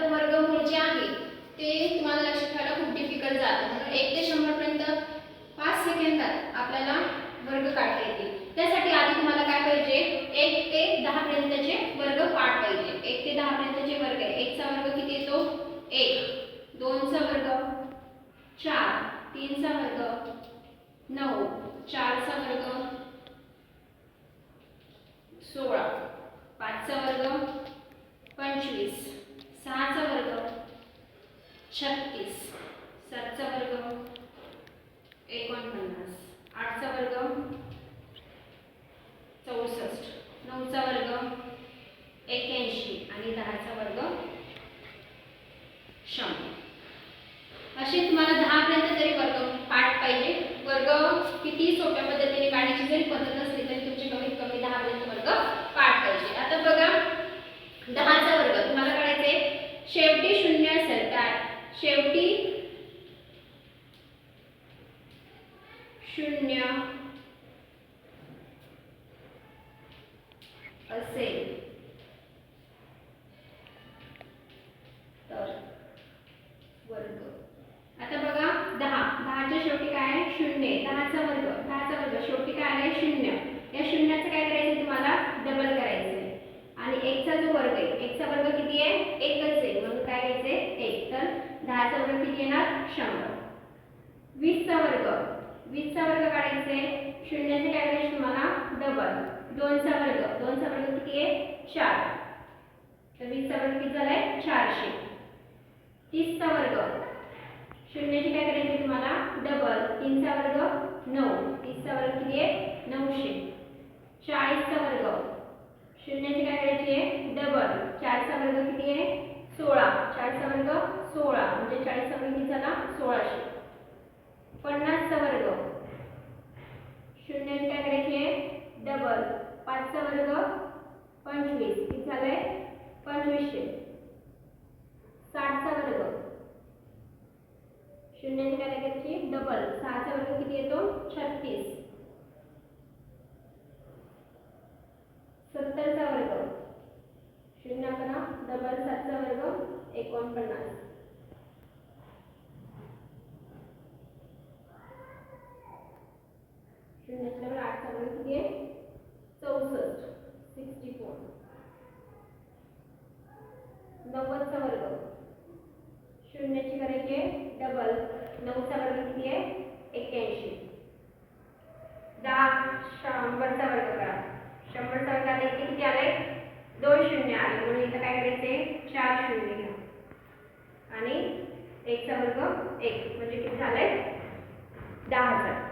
आता वर्गमूळ जे आहे ते तुम्हाला लक्षात ठेवायला खूप डिफिकल्ट जातं. म्हणून एक ते शंभरपर्यंत पाच सेकंदात आपल्याला वर्ग काढता येतील. त्यासाठी आधी तुम्हाला काय पाहिजे? एक ते दहा पर्यंतचे वर्ग पाठ पाहिजे. एक ते दहा पर्यंतचे वर्ग आहे. एकचा वर्ग किती येतो? एक. दोनचा वर्ग चार. तीनचा वर्ग नऊ. चारचा वर्ग सोळा. पाचचा वर्ग पंचवीस. छत्तीस सातचा वर्ग एकोणपन्नास. आठचा वर्ग चौसष्ट. नऊचा वर्ग एक्याऐंशी आणि दहाचा वर्ग शंभर. असे तुम्हाला दहापर्यंत तरी वर्ग पाठ पाहिजे. वर्ग किती सोप्या पद्धतीने काढायची जरी पद्धत असली तरी तुमचे कमीत कमी दहापर्यंत वर्ग पाठ पाहिजे आता बघा दहाचा वर्ग तुम्हाला काढायचे शेवटी शून्य असेल काय शेवटी शून्य असेल. तर वर्ग. आता बघा दहा. दहाच्या शेवटी काय आहे? शून्य. दहाचा वर्ग. दहाचा वर्ग. शेवटी काय आहे शून्य. या शून्याचं काय करायचं तुम्हाला? डबल करायचं आहे आणि एकचा जो वर्ग आहे एकचा वर्ग किती आहे एकच आहे म्हणून काय घ्यायचे एक तर दहाचा वर्ग किती येणार? शंभर. वीसचा वर्ग. वीसचा वर्ग काढायचे. शून्याचे काय करायचे तुम्हाला डबल दोनचा वर्ग. दोनचा वर्ग किती आहे? चार. तर वीसचा वर्ग किती झालाय? चारशे. तीसचा वर्ग. शून्याची काय करायचे तुम्हाला डबल तीनचा वर्ग नऊ. तीसचा वर्ग किती आहे? नऊशे. चाळीसचा वर्ग. शून्याची काय करायचे आहे डबल चारचा वर्ग किती आहे? सोळा म्हणजे चाळीसचा वर्ग झाला सोळाशे. पन्नासचा वर्ग. शून्य काय करायची डबल पाचचा वर्ग पंचवीस. किती झालंय? पंचवीसशे. साठचा वर्ग. शून्य काय करायची डबल सहाचा वर्ग किती येतो? छत्तीस. सत्तरचा वर्ग. शून्य करा डबल सातचा वर्ग एकोणपन्नास. शून्याचा आठ आठचा वर्ग किती आहे? चौसष्ट सिक्स्टी फोर नव्वदचा वर्ग शून्याची करायची आहे डबल नऊचा वर्ग किती आहे? एक्क्याऐंशी दहा. शंभरचा वर्ग करा शंभरचा वर्ग आला इथे किती आले दोन शून्य आले म्हणून इथं काय करायचे चार शून्य घ्या आणि एकचा वर्ग एक. म्हणजे किती झाले दहा हजार.